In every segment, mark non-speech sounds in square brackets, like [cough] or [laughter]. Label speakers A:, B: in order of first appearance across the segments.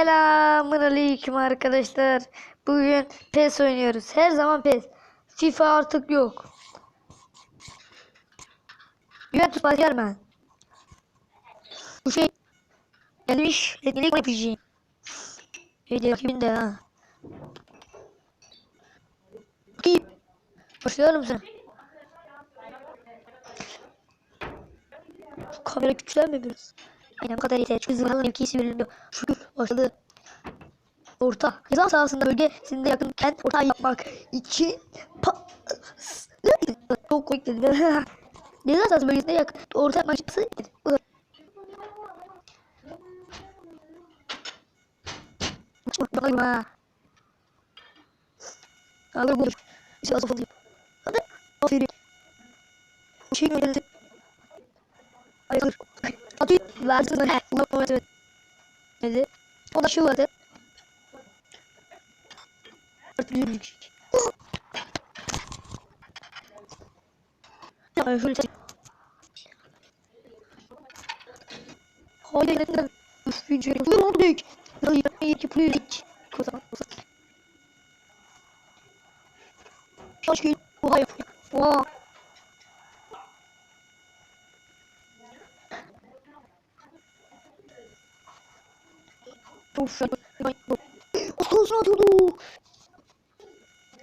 A: Selamun aleyküm arkadaşlar. Bugün PES oynuyoruz. Her zaman PES. FIFA artık yok. Juventus Bayern Bu şey gelmiş. Etkinlik yapacağım. Hediye rakibinde ha. Kim? Başlayalım sen. Kamera küçülme biraz. Aynen bu kadar yeter. Çünkü zırhalın mevkisi verilmiyor. Şükür başladı. Orta. Ceza sahasında bölgesinde yakınken orta yapmak için çok komik dedim. [laughs] Ceza sahası bölgesinde yakın orta yapmak için Bakayım ha. Alır bu. Siyasi fırlıyor. Hadi. Aferin. Şey geldi. Hayır. Atıyor. Verdi bana. Ulan oynatıyor. Dedi. O da şu vardı. Şöyle çek. Hayır neden? Üf bir şey. Ne oldu büyük? Hayır iyi ki büyük. Kozan. Hoş geldin. Oha yapıyor. Oha. Of. Osman atıyordu.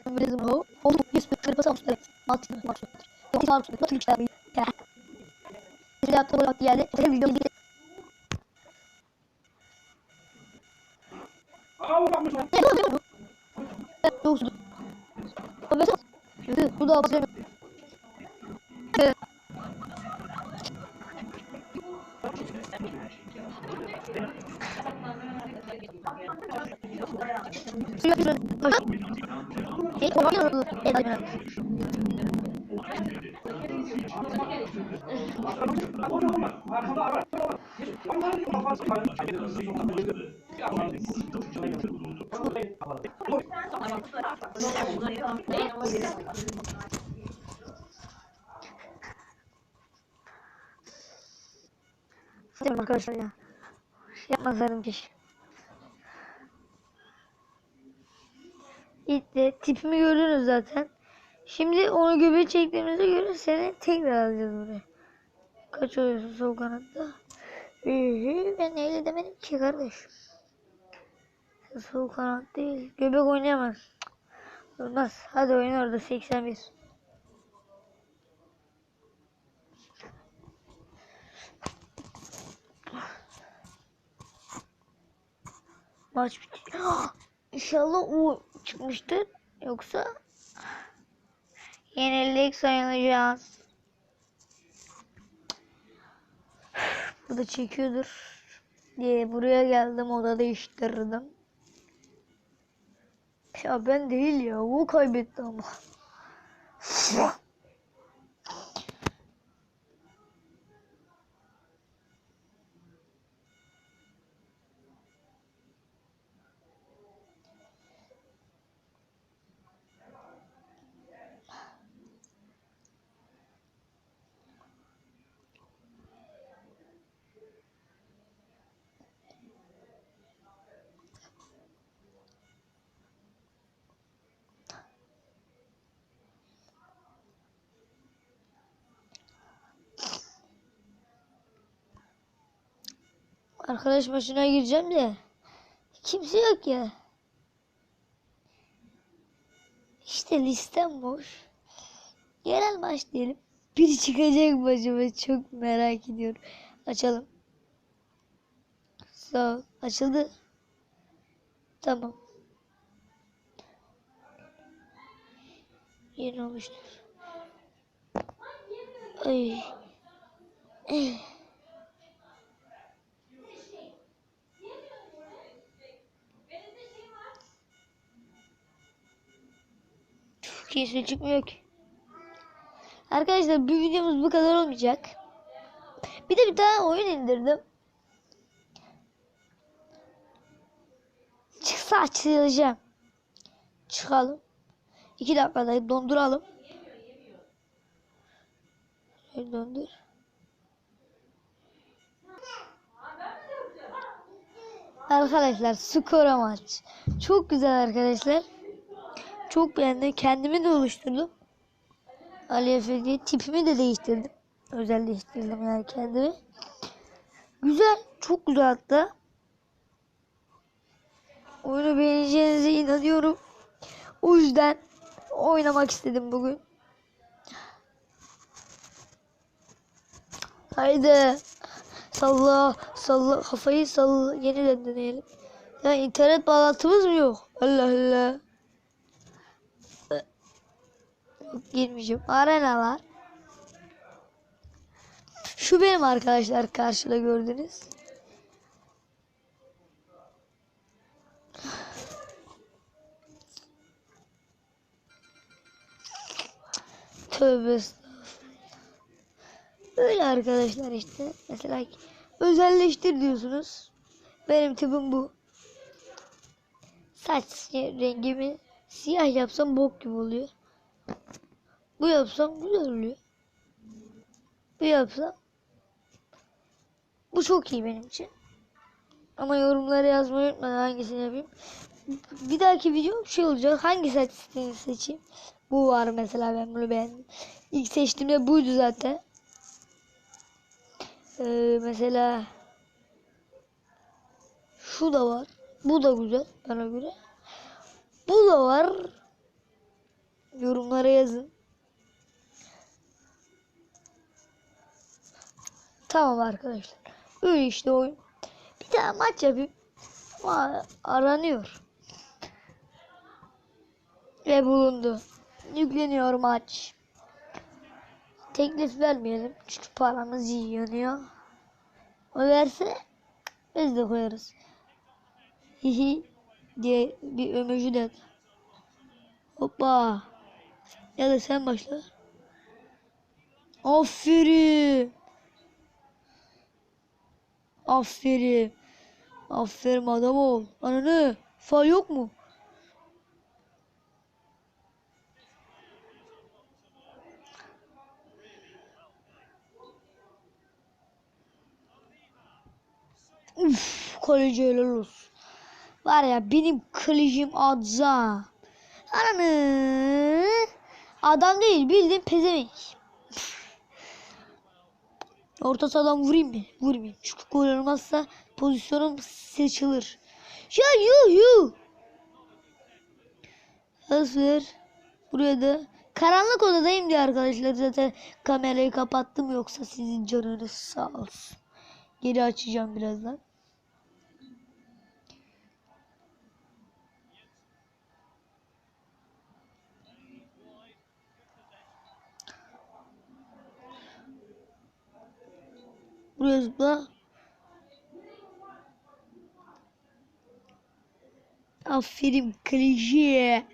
A: Bizim o. Oldu. Yes. Şöyle basa almışlar. Altı. Maç. Yok. Sağ olsun. Nasıl işler? Ya. Size yaptığım olarak geldi. Size video izledim. Ne Şey, kolay yoruldu. Evet, arkadaşlar ya? Yapmazlarım keşke. İşte tipimi gördünüz zaten. Şimdi onu göbeğe çektiğimize göre seni tekrar alacağız buraya. Kaç oluyorsun sol kanatta? Ben öyle demedim ki kardeş. Sol kanat değil. Göbek oynayamaz. Olmaz. Hadi oyna orada 81. Maç bitti. [gasps] İnşallah o çıkmıştır. Yoksa yenildik sayılacağız. Bu da çekiyordur diye buraya geldim oda değiştirdim. Ya ben değil ya o kaybetti ama. Arkadaş maçına gireceğim de kimse yok ya. İşte listem boş. Yerel maç diyelim. Biri çıkacak başıma çok merak ediyorum. Açalım. Sağ. Açıldı. Tamam. Yeni olmuştur. Ay. Kesin çıkmıyor ki. Arkadaşlar bir videomuz bu kadar olmayacak. Bir de bir daha oyun indirdim. Çıksa açılacağım. Çıkalım. İki dakikada donduralım. Şöyle Döndür. Arkadaşlar skora maç. Çok güzel arkadaşlar. Çok beğendim. Kendimi de oluşturdum. Ali Efe tipimi de değiştirdim. Özel değiştirdim yani kendimi. Güzel. Çok güzel hatta. Oyunu beğeneceğinize inanıyorum. O yüzden oynamak istedim bugün. Haydi. Salla, salla, kafayı salla. Yeniden deneyelim. Ya internet bağlantımız mı yok? Allah Allah. Yok girmeyeceğim. Arena var. Şu benim arkadaşlar karşıda gördünüz. Tövbe estağfurullah. Öyle arkadaşlar işte. Mesela özelleştir diyorsunuz. Benim tipim bu. Saç rengimi siyah yapsam bok gibi oluyor. Bu yapsam güzel oluyor. Bu yapsam bu çok iyi benim için. Ama yorumlara yazmayı unutmayın hangisini yapayım. Bir dahaki video şey olacak. Hangi saç stilini seçeyim? Bu var mesela ben bunu beğendim. İlk seçtiğimde buydu zaten. Ee, mesela şu da var. Bu da güzel bana göre. Bu da var. Yorumlara yazın. Tamam arkadaşlar. Öyle işte oyun. Bir daha maç yapayım. Aranıyor. Ve bulundu. Yükleniyor maç. Teklif vermeyelim. Çünkü paramız iyi yanıyor. O verse biz de koyarız. Hihi diye bir ömücü de. Hoppa. Ya da sen başla. Aferin. Aferin. Aferin adam ol. Ananı. Fal yok mu? Uf, kaleci helal olsun. Var ya benim kalecim adza. Ananı. Adam değil bildiğin pezevenk. Orta sahadan vurayım mı? Vurmayayım. Çünkü gol olmazsa pozisyonum seçilir. Ya yu yu. Hazır. Buraya da karanlık odadayım diye arkadaşlar zaten kamerayı kapattım yoksa sizin canınız sağ olsun. Geri açacağım birazdan. Buraya zıpla. Aferin kaleci.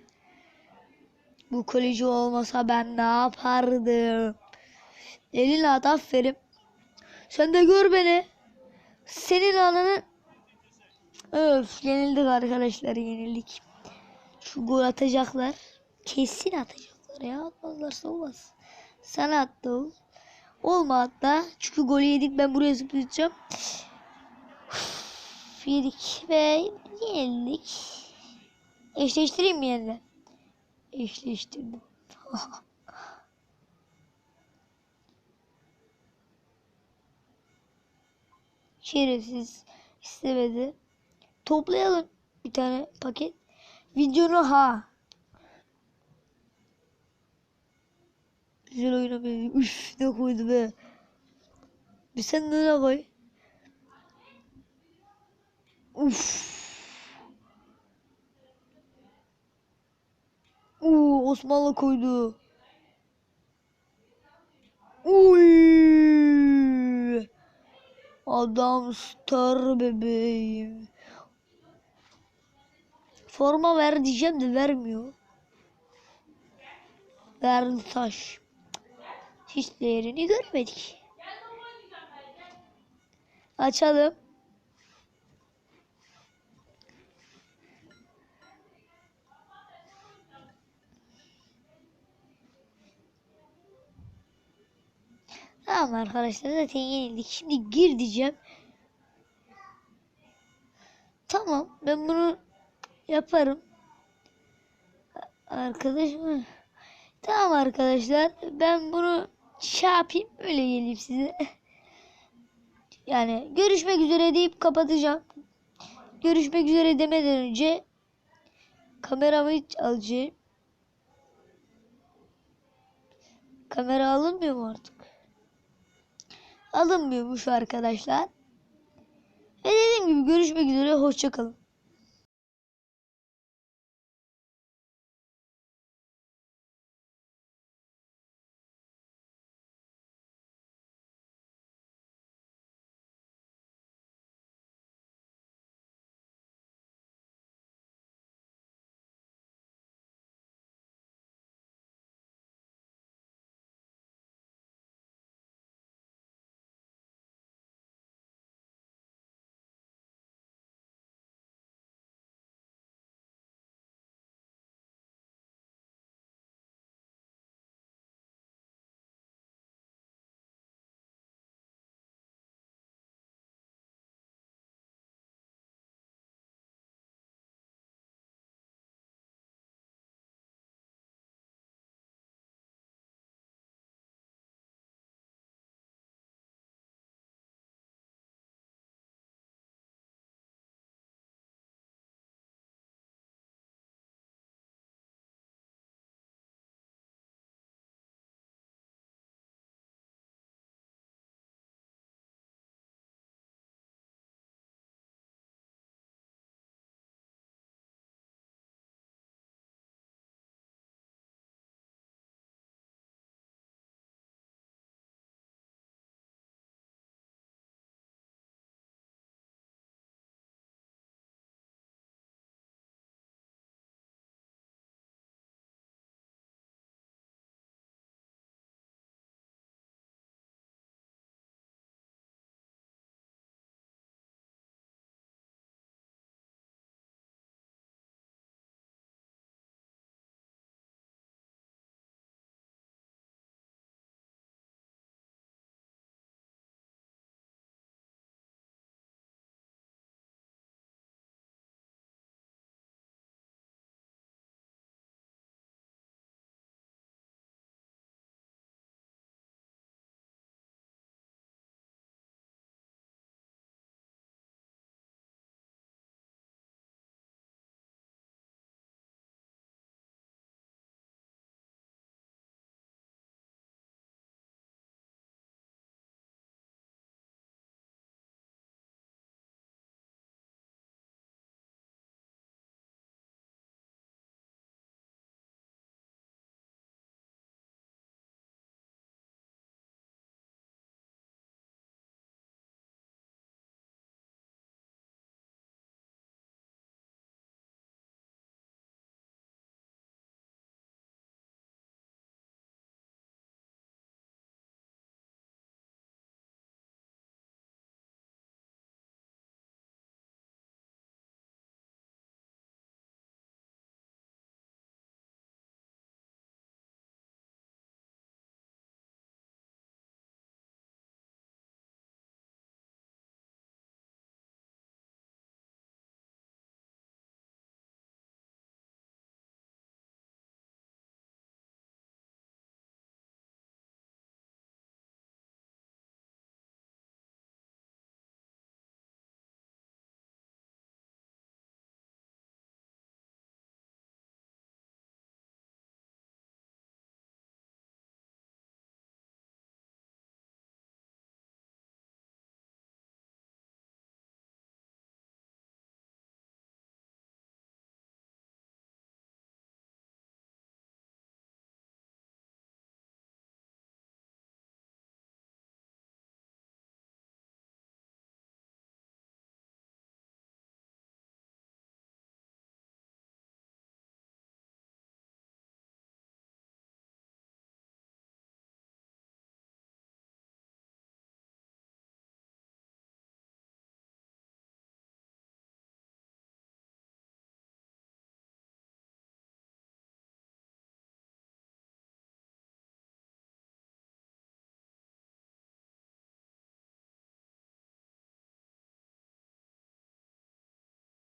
A: Bu kaleci olmasa ben ne yapardım? Elinle at aferin. Sen de gör beni. Senin ananın Öf yenildik arkadaşlar yenildik. Şu gol atacaklar. Kesin atacaklar ya. Atmazlarsa olmaz. Sana attı o. Olma hatta. Çünkü golü yedik ben buraya zıplayacağım. Uf, yedik ve yenildik. Eşleştireyim mi yeniden? Eşleştirdim. [laughs] Şerefsiz istemedi. Toplayalım bir tane paket. Videonu ha. Güzel oyuna benziyor. Üf ne koydu be. Bir sen ne koy? Uf. Oo Osmanlı koydu. Uy. Adam star bebeğim. Forma ver diyeceğim de vermiyor. Verdi taş. Hiç değerini görmedik. Açalım. Tamam arkadaşlar zaten yenildik. Şimdi gir diyeceğim. Ben bunu yaparım. Arkadaş mı? Tamam arkadaşlar. Ben bunu şey yapayım. Öyle geleyim size. Yani görüşmek üzere deyip kapatacağım. Görüşmek üzere demeden önce kameramı alacağım. Kamera alınmıyor mu artık? Alınmıyormuş arkadaşlar. Ve dediğim gibi görüşmek üzere. Hoşçakalın.